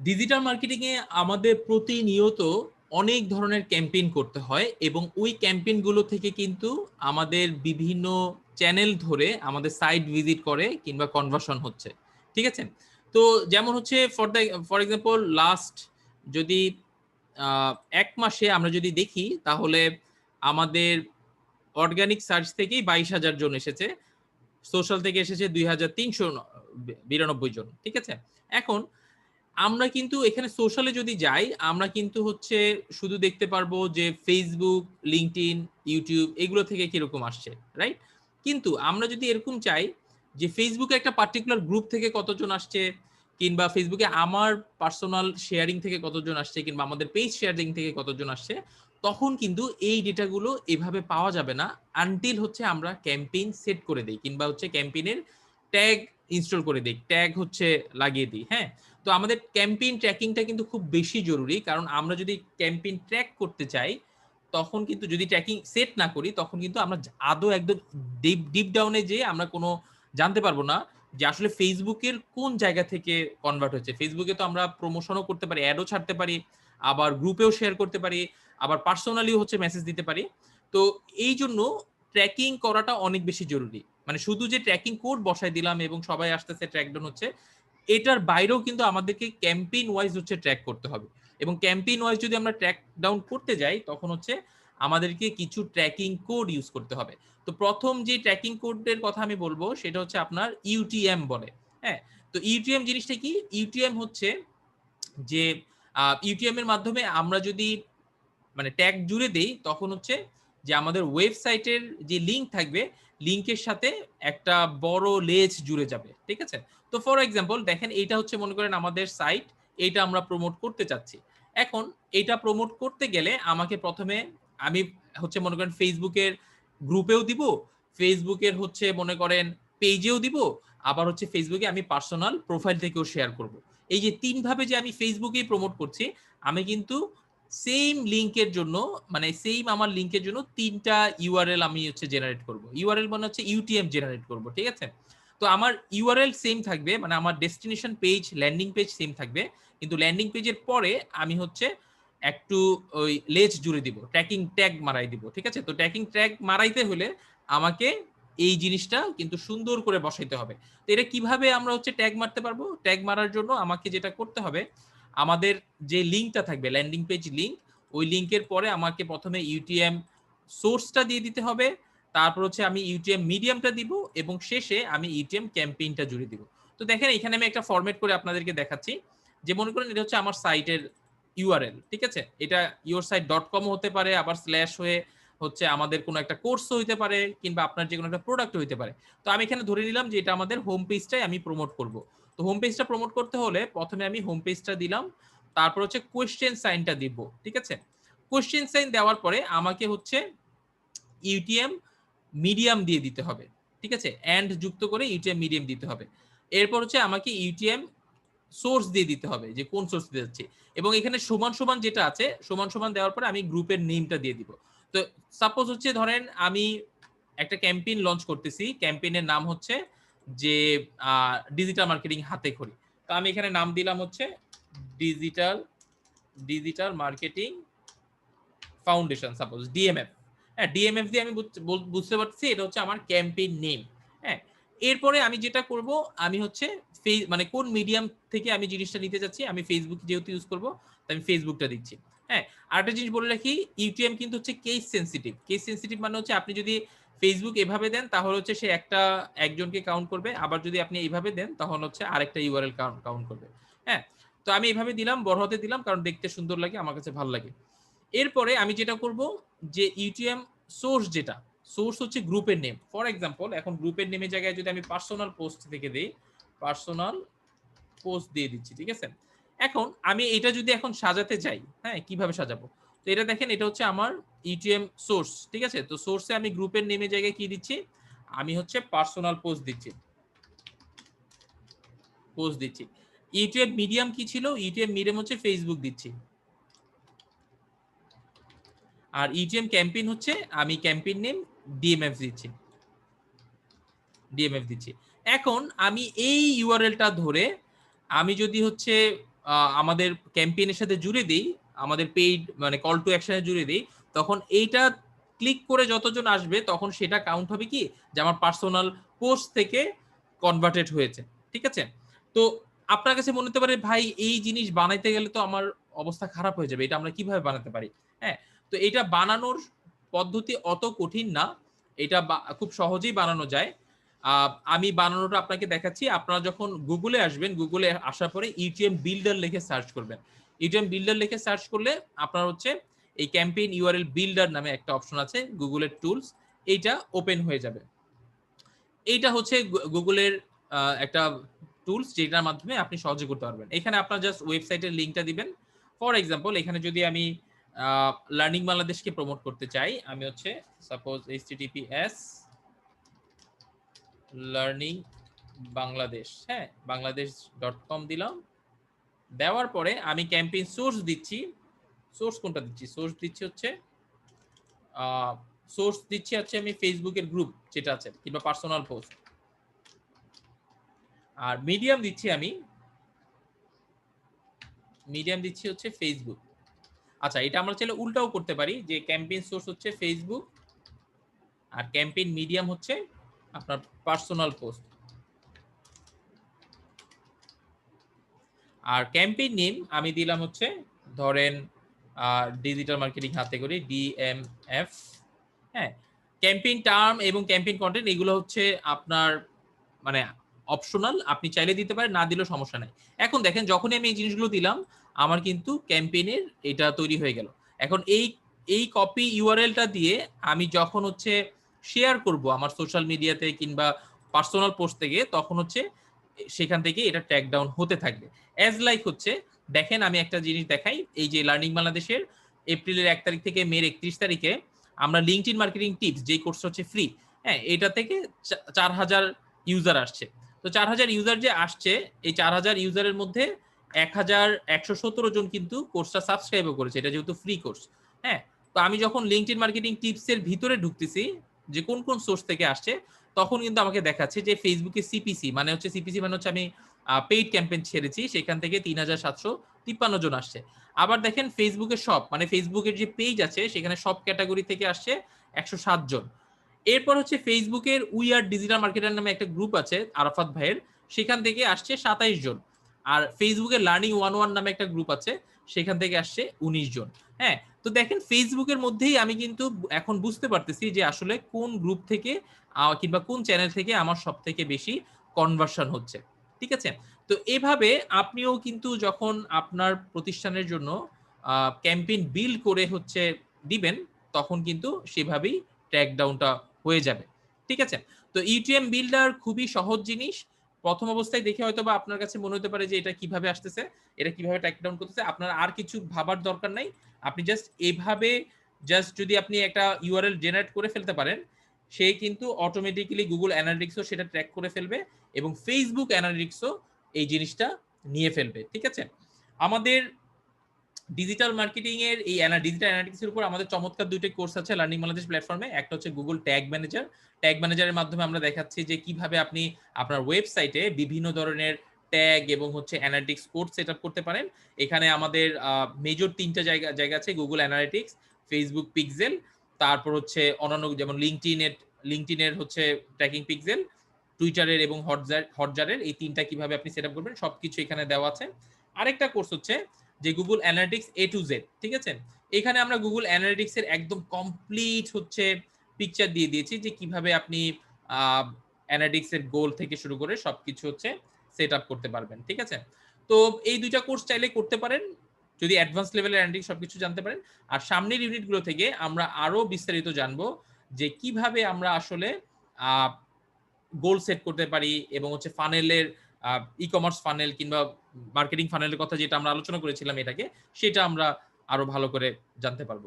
Digital marketing এ আমাদের প্রতিনিয়ত অনেক ধরনের ক্যাম্পেইন করতে হয় এবং ওই ক্যাম্পেইনগুলো থেকে কিন্তু আমাদের বিভিন্ন চ্যানেল ধরে আমাদের সাইট ভিজিট করে কিংবা কনভার্সন হচ্ছে। ঠিক আছে? তো যেমন হচ্ছে for the for example last যদি এক মাসে আমরা যদি দেখি তাহলে আমাদের অর্গানিক সার্চ থেকেই বাইশ হাজার জন এসেছে সোশ্যাল থেকে এসেছে দুই হাজার তিনশো, বিরানব্বই জন। ঠিক আছে? এখন আমরা কিন্তু এখানে সোশ্যালে যদি যাই, আমরা কিন্তু হচ্ছে শুধু দেখতে পারব যে ফেসবুক লিঙ্কডইন ইউটিউব এগুলো থেকে কীরকম আসছে রাইট কিন্তু আমরা যদি এরকম চাই যে ফেসবুকে একটা পার্টিকুলার গ্রুপ থেকে কতজন আসছে, কিংবা ফেসবুকে আমার পার্সোনাল শেয়ারিং থেকে কতজন আসছে, কিংবা আমাদের পেজ শেয়ারিং থেকে কতজন আসছে, তখন কিন্তু এই ডেটাগুলো এভাবে পাওয়া যাবে না আনটিল হচ্ছে আমরা ক্যাম্পেইন সেট করে দিই, কিংবা হচ্ছে ক্যাম্পেইনের ট্যাগ ইনস্টল করে দিই ট্যাগ হচ্ছে লাগিয়ে দিই হ্যাঁ? তো আমাদের ক্যাম্পেইন ট্র্যাকিংটা কিন্তু খুব বেশি জরুরি, কারণ আমরা যদি ক্যাম্পেইন ট্র্যাক করতে চাই, তখন কিন্তু যদি ট্র্যাকিং সেট না করি, তখন কিন্তু আমরা আদৌ একদম ডিপ ডিপ ডাউনে যে আমরা কোনো জানতে পারব না যে আসলে ফেসবুকের কোন জায়গা থেকে কনভার্ট হচ্ছে ফেসবুকে তো আমরা প্রমোশনও করতে পারি অ্যাডও ছাড়তে পারি, আবার গ্রুপেও শেয়ার করতে পারি, আবার পার্সোনালিও হচ্ছে মেসেজ দিতে পারি। তো এই জন্য ট্র্যাকিং করাটা অনেক বেশি জরুরি। মানে শুধু যে ট্র্যাকিং কোড বসাই দিলাম এবং সবাই আসতেছে ট্র্যাকডাউন হচ্ছে, এটার বাইরেও কিন্তু আমাদেরকে ক্যাম্পেইন ওয়াইজ হচ্ছে ট্র্যাক করতে হবে। এবং ক্যাম্পেইন ওয়াইজ যদি আমরা ট্র্যাক ডাউন করতে যাই, তখন হচ্ছে আমাদেরকে কিছু ট্র্যাকিং কোড ইউজ করতে হবে। তো প্রথম যে ট্র্যাকিং কোডের কথা আমি বলব, সেটা হচ্ছে আপনার ইউটিএম বলে। হ্যাঁ? তো ইউটিএম জিনিসটা কি? ইউটিএম হচ্ছে যে ইউটিএম এর মাধ্যমে আমরা যদি মানে ট্যাগ জুড়ে দেই, তখন হচ্ছে যে আমাদের ওয়েবসাইটের যে লিঙ্ক থাকবে লিঙ্কের সাথে একটা বড় লেজ জুড়ে যাবে, ঠিক আছে? তো ফর এক্সাম্পল দেখেন এইটা হচ্ছে মনে করেন আমাদের সাইট এইটা আমরা প্রমোট করতে চাচ্ছি। এখন এটা প্রমোট করতে গেলে আমাকে প্রথমে আমি হচ্ছে মনে করেন ফেসবুকের গ্রুপেও দিব ফেসবুকের হচ্ছে মনে করেন পেজেও দিব, আবার হচ্ছে ফেসবুকে আমি পার্সোনাল প্রোফাইল থেকেও শেয়ার করব। এই যে তিন ভাবে যে আমি ফেসবুকেই প্রমোট করছি, আমি কিন্তু সেম লিংকের জন্য মানে সেম আমার লিংকের জন্য তিনটা ইউআরএল আমি হচ্ছে জেনারেট করব। ইউআরএল মানে হচ্ছে ইউটিএম জেনারেট করব, ঠিক আছে? তো আমার ইউআরএল সেম থাকবে মানে আমার destination page landing page same থাকবে, কিন্তু ল্যান্ডিং পেজের পরে আমি হচ্ছে একটু ওই লেজ জুড়ে দিব ট্র্যাকিং ট্যাগ মারাই দিব, ঠিক আছে? তো ট্র্যাকিং ট্যাগ মারাইতে হলে আমাকে এই জিনিসটা কিন্তু সুন্দর করে বসাইতে হবে। তো এটা কীভাবে আমরা হচ্ছে ট্যাগ মারতে পারব? ট্যাগ মারার জন্য আমাকে যেটা করতে হবে আমাদের যে লিঙ্কটা থাকবে ল্যান্ডিং পেজ লিঙ্ক ওই লিঙ্কের পরে আমাকে প্রথমে ইউটিএম সোর্সটা দিয়ে দিতে হবে। তারপর হচ্ছে আমি ইউটিএম মিডিয়ামটা দিব এবং শেষে আমি ইউটিএম ক্যাম্পেইনটা জুড়ে দিব। তো দেখেন, এখানে আমি একটা ফরম্যাট করে আপনাদেরকে দেখাচ্ছি। যে মনে করেন, এটা হচ্ছে আমার সাইটের ইউআরএল ঠিক আছে? এটা ইউর সাইট ডট কম হতে পারে, আবার স্ল্যাশ হয়ে হচ্ছে আমাদের কোনো একটা কোর্সও হইতে পারে, কিংবা আপনার যে কোনো একটা প্রোডাক্ট হইতে পারে। তো আমি এখানে ধরে নিলাম যে এটা আমাদের হোম পেজটাই আমি প্রমোট করব। তো হোম পেজটা প্রমোট করতে হলে প্রথমে আমি হোম পেজটা দিলাম, তারপর হচ্ছে কোয়েশ্চেন সাইনটা দিব, ঠিক আছে? কোয়েশ্চেন সাইন দেওয়ার পরে আমাকে হচ্ছে ইউটিএম মিডিয়াম দিয়ে দিতে হবে, ঠিক আছে? অ্যান্ড যুক্ত করে ইউটিএম মিডিয়াম দিতে হবে। এরপর হচ্ছে আমাকে ইউটিএম সোর্স দিয়ে দিতে হবে, যে কোন সোর্স দিতে যাচ্ছে। এবং এখানে সমান সমান যেটা আছে, সমান সমান দেওয়ার পরে আমি গ্রুপের নেমটা দিয়ে দিব। তো সাপোজ হচ্ছে ধরেন আমি একটা ক্যাম্পেইন লঞ্চ করতেছি ক্যাম্পেইনের নাম হচ্ছে যে ডিজিটাল মার্কেটিং হাতে খড়ি। তো আমি এখানে নাম দিলাম হচ্ছে digital digital marketing foundation suppose DMF হ্যাঁ ডিএমএফ দিয়ে আমি বুঝতে পারছি এটা হচ্ছে আমার ক্যাম্পেইন নেম হ্যাঁ এরপরে আমি যেটা করব, আমি হচ্ছে মানে কোন মিডিয়াম থেকে আমি জিনিসটা নিতে চাচ্ছি আমি ফেসবুক যেহেতু ইউজ করব আমি ফেসবুকটা দিচ্ছি। হ্যাঁ আরেকটা জিনিস বলে রাখি ইউটিএম কিন্তু হচ্ছে কেস সেন্সিটিভ কেস সেন্সিটিভ মানে হচ্ছে আপনি যদি ফেসবুক এভাবে দেন, তাহলে হচ্ছে সে একটা একজনকে কাউন্ট করবে। আবার যদি আপনি এইভাবে দেন, তখন হচ্ছে আরেকটা ইউআরএল কাউন্ট করবে। হ্যাঁ? তো আমি এইভাবে দিলাম, বড় হতে দিলাম, কারণ দেখতে সুন্দর লাগে, আমার কাছে ভালো লাগে। এরপরে আমি যেটা করব যে ইউটিএম সোর্স যেটা সোর্স হচ্ছে গ্রুপের নেম ফর এক্সাম্পল এখন গ্রুপের নেমের জায়গায় যদি আমি পার্সোনাল পোস্ট থেকে দিই পার্সোনাল পোস্ট দিয়ে দিচ্ছি, ঠিক আছে? এখন আমি এটা যদি এখন সাজাতে চাই হ্যাঁ কীভাবে সাজাবো? তো এটা দেখেন, এটা হচ্ছে আমার ইউটিএম সোর্স ঠিক আছে? তো সোর্সে আমি গ্রুপের নেমে জায়গায় কি দিচ্ছি? আমি হচ্ছে পার্সোনাল পোস্ট দিচ্ছি। পোস্ট দিচ্ছি। ইউটিউব মিডিয়াম কি ছিল? ইউটিউব মিডিয়াম হচ্ছে ফেসবুক দিচ্ছি। আর ইউটিএম ক্যাম্পেইন হচ্ছে, আমি ক্যাম্পেইন নেম ডিএমএফ দিচ্ছি। ডিএমএফ দিচ্ছি। এখন আমি এই ইউআরএলটা ধরে, আমি যদি হচ্ছে আমাদের ক্যাম্পেইনের সাথে জুড়ে দিই আমাদের পেইড মানে কল টু অ্যাকশনে জুড়ে দিই, তখন এইটা ক্লিক করে যতজন আসবে, তখন সেটা কাউন্ট হবে কি? যে আমার পার্সোনাল পোস্ট থেকে কনভার্টেড হয়েছে, ঠিক আছে? তো আপনার কাছে মনে হতে পারে, ভাই, এই জিনিস বানাইতে গেলে তো আমার অবস্থা খারাপ হয়ে যাবে, এটা আমরা কীভাবে বানাতে পারি? হ্যাঁ তো এটা বানানোর পদ্ধতি অত কঠিন না, এটা খুব সহজেই বানানো যায়। আমি বানানোটা আপনাকে দেখাচ্ছি, আপনারা যখন গুগলে আসবেন গুগলে আসার পরে ইটিএম বিল্ডার লিখে সার্চ করবেন। ইটিএম বিল্ডার লিখে সার্চ করলে আপনার হচ্ছে এই ক্যাম্পেইন ইউআরএল বিল্ডার নামে একটা অপশন আছে, গুগলের টুলস, এইটা ওপেন হয়ে যাবে। এইটা হচ্ছে গুগলের একটা টুলস যেটার মাধ্যমে আপনি সহজে করতে পারবেন। এখানে আপনার জাস্ট ওয়েবসাইটের লিঙ্কটা দিবেন। ফর এক্সাম্পল, এখানে যদি আমি লার্নিং বাংলাদেশকে প্রমোট করতে চাই, আমি হচ্ছে suppose HTTPS learning Bangladesh হ্যাঁ বাংলাদেশ ডট কম দিলাম। দেওয়ার পরে আমি ক্যাম্পেইন সোর্স দিচ্ছি। সোর্স কোনটা দিচ্ছি? সোর্স দিচ্ছি হচ্ছে সোর্স দিচ্ছি হচ্ছে আমি ফেসবুকের গ্রুপ যেটা আছে, কিংবা পার্সোনাল পোস্ট আর মিডিয়াম দিচ্ছি আমি মিডিয়াম দিচ্ছি হচ্ছে ফেসবুক আচ্ছা এটা আমরা চাইলে উল্টাও করতে পারি যে ক্যাম্পেইন সোর্স হচ্ছে ফেসবুক আর ক্যাম্পেইন মিডিয়াম হচ্ছে আপনার পার্সোনাল পোস্ট আর ক্যাম্পেইন নেম আমি দিলাম হচ্ছে, ধরেন ডিজিটাল মার্কেটিং হাতে করি ডিএমএফ হ্যাঁ ক্যাম্পেইন টার্ম এবং ক্যাম্পেইন কন্টেন্ট এগুলো হচ্ছে আপনার মানে অপশনাল আপনি চাইলে দিতে পারেন, না দিলেও সমস্যা নাই। এখন দেখেন, যখনই আমি এই জিনিসগুলো দিলাম, আমার কিন্তু ক্যাম্পেইনের এটা তৈরি হয়ে গেল। এখন এই এই কপি ইউআরএলটা দিয়ে আমি যখন হচ্ছে শেয়ার করব আমার সোশ্যাল মিডিয়াতে কিংবা পার্সোনাল পোস্ট থেকে, তখন হচ্ছে সেখান থেকে এটা ট্যাগ ডাউন হতে থাকবে। অ্যাজ লাইক হচ্ছে, দেখেন আমি একটা জিনিস দেখাই, এই যে লার্নিং বাংলাদেশের এপ্রিলের এক তারিখ থেকে মের একত্রিশ তারিখে আমরা লিঙ্কড ইন মার্কেটিং টিপস যেই কোর্স হচ্ছে ফ্রি হ্যাঁ এটা থেকে চার হাজার ইউজার আসছে। তো চার হাজার ইউজার যে আসছে, এই চার হাজার ইউজারের মধ্যে এক হাজার একশো সতেরো জন কিন্তু কোর্সটা সাবস্ক্রাইবও করেছে, এটা যেহেতু ফ্রি কোর্স হ্যাঁ। তো আমি যখন লিঙ্কড ইন মার্কেটিং টিপসের ভিতরে ঢুকতেছি, যে কোন কোন সোর্স থেকে আসছে তখন কিন্তু আমাকে দেখাচ্ছে যে ফেসবুকে সিপিসি মানে হচ্ছে সিপিসি মানে হচ্ছে আমি পেইড ক্যাম্পেইন ছেড়েছি, সেখান থেকে তিন হাজার সাতশো তিপ্পান্ন জন আসছে। আবার দেখেন ফেসবুকের সব মানে ফেসবুকের যে পেজ আছে, সেখানে সব ক্যাটাগরি থেকে আসছে একশো সাত জন। এরপর হচ্ছে ফেসবুকের উই আর ডিজিটাল মার্কেটার নামে একটা গ্রুপ আছে, আরাফাত ভাইয়ের, সেখান থেকে আসছে সাতাইশ জন। আর ফেসবুকের লার্নিং ওয়ান ওয়ান নামে একটা গ্রুপ আছে সেখান থেকে আসছে উনিশ জন। হ্যাঁ তো দেখেন ফেসবুকের মধ্যেই আমি কিন্তু এখন বুঝতে পারতেছি যে আসলে কোন গ্রুপ থেকে কিংবা কোন চ্যানেল থেকে আমার সব থেকে বেশি কনভার্সন হচ্ছে। ঠিক আছে? তো এভাবে আপনিও কিন্তু যখন আপনার প্রতিষ্ঠানের জন্য ক্যাম্পেইন বিল করে হচ্ছে দিবেন, তখন কিন্তু সেভাবেই ট্র্যাক ডাউনটা হয়ে যাবে। ঠিক আছে? তো ইউটিএম বিল্ডার খুবই সহজ জিনিস। প্রথম অবস্থায় দেখে হয়তো বা আপনার কাছে মনে হতে পারে যে এটা কীভাবে আসতেছে, এটা কীভাবে ট্যাক ডাউন করতেছে, আপনার আর কিছু ভাবার দরকার নাই। আপনি জাস্ট এভাবে জাস্ট যদি আপনি একটা ইউআরএল জেনারেট করে ফেলতে পারেন, সে কিন্তু অটোমেটিক্যালি গুগল অ্যানালিটিক্সও সেটা ট্র্যাক করে ফেলবে এবং ফেসবুক অ্যানালিটিক্সও এই জিনিসটা নিয়ে ফেলবে, ঠিক আছে? আমাদের ডিজিটাল মার্কেটিং এর এই ডিজিটাল অ্যানালিটিক্স এর উপর আমাদের চমৎকার দুইটা কোর্স আছে লার্নিং বাংলাদেশ প্ল্যাটফর্মে একটা হচ্ছে গুগল ট্যাগ ম্যানেজার ট্যাগ ম্যানেজারের মাধ্যমে আমরা দেখাচ্ছি যে কীভাবে আপনি আপনার ওয়েবসাইটে বিভিন্ন ধরনের ট্যাগ এবং হচ্ছে অ্যানালিটিক্স কোড সেট আপ করতে পারেন। এখানে আমাদের মেজর তিনটা জায়গা জায়গা আছে গুগল অ্যানালিটিক্স ফেসবুক পিক্সেল তারপর হচ্ছে অন্যান্য যেমন লিঙ্কটিনের লিঙ্কটিনের হচ্ছে ট্র্যাকিং পিক্সেল টুইটারের এবং হটজার হটজারের এই তিনটা কীভাবে আপনি সেট আপ করবেন, সবকিছু এখানে দেওয়া আছে। আরেকটা কোর্স হচ্ছে যে Google analytics A to Z ঠিক আছে? এখানে আমরা গুগল অ্যানালিটিক্স এর একদম কমপ্লিট হচ্ছে পিকচার দিয়ে দিয়েছি যে কীভাবে আপনি অ্যানালিটিক্স এর গোল থেকে শুরু করে সবকিছু হচ্ছে সেট আপ করতে পারবেন, ঠিক আছে? তো এই দুইটা কোর্স চাইলে করতে পারেন, যদি অ্যাডভান্স লেভেলের অ্যানালিটিক্স সবকিছু জানতে পারেন। আর সামনের ইউনিটগুলো থেকে আমরা আরও বিস্তারিত জানব যে কীভাবে আমরা আসলে গোল সেট করতে পারি এবং হচ্ছে ফানেলের ই কমার্স ফানেল কিংবা মার্কেটিং ফানেলের কথা যেটা আমরা আলোচনা করেছিলাম এটাকে সেটা আমরা আরও ভালো করে জানতে পারব।